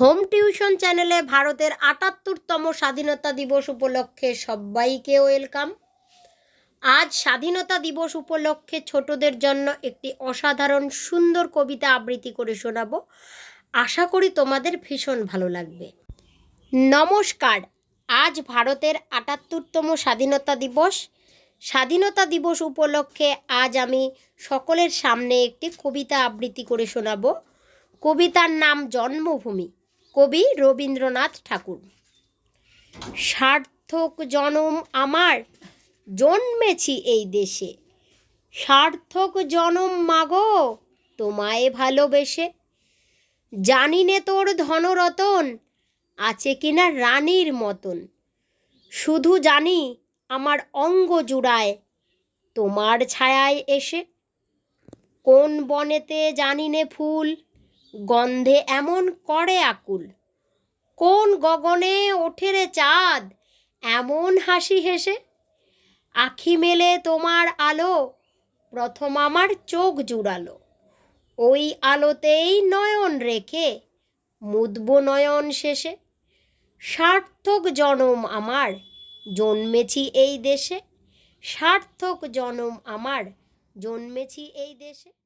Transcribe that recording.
Home tuition চ্যানেলে ভারতের আটাত্তরতম স্বাধীনতা দিবস উপলক্ষে সবাইকে ওয়েলকাম। আজ স্বাধীনতা দিবস উপলক্ষে ছোটদের জন্য একটি অসাধারণ সুন্দর কবিতা আবৃত্তি করে শোনাব। আশা করি তোমাদের ভীষণ ভালো লাগবে। নমস্কার, আজ ভারতের আটাত্তরতম স্বাধীনতা দিবস। স্বাধীনতা দিবস উপলক্ষে আজ আমি সকলের সামনে একটি কবিতা আবৃত্তি করে শোনাবো। কবিতার নাম জন্মভূমি। কবি রবীন্দ্রনাথ ঠাকুর। সার্থক জনম আমার, জন্মেছি এই দেশে। সার্থক জনম মাগো, তোমায় ভালোবেসে। জানি নে তোর ধনরতন, আছে কিনা রানীর মতন। শুধু জানি আমার অঙ্গ জুড়ায়, তোমার ছায়ায় এসে। কোন বনেতে জানি নে ফুল গন্ধে এমন করে আকুল। কোন গগনে ওঠে রে চাঁদ? এমন হাসি হেসে, আখি মেলে তোমার আলো, প্রথম আমার চোখ জুড়ালো। ওই আলোতেই নয়ন রেখে, মুদব নয়ন শেষে, সার্থক জনম আমার জন্মেছি এই দেশে, সার্থক জনম আমার জন্মেছি এই দেশে।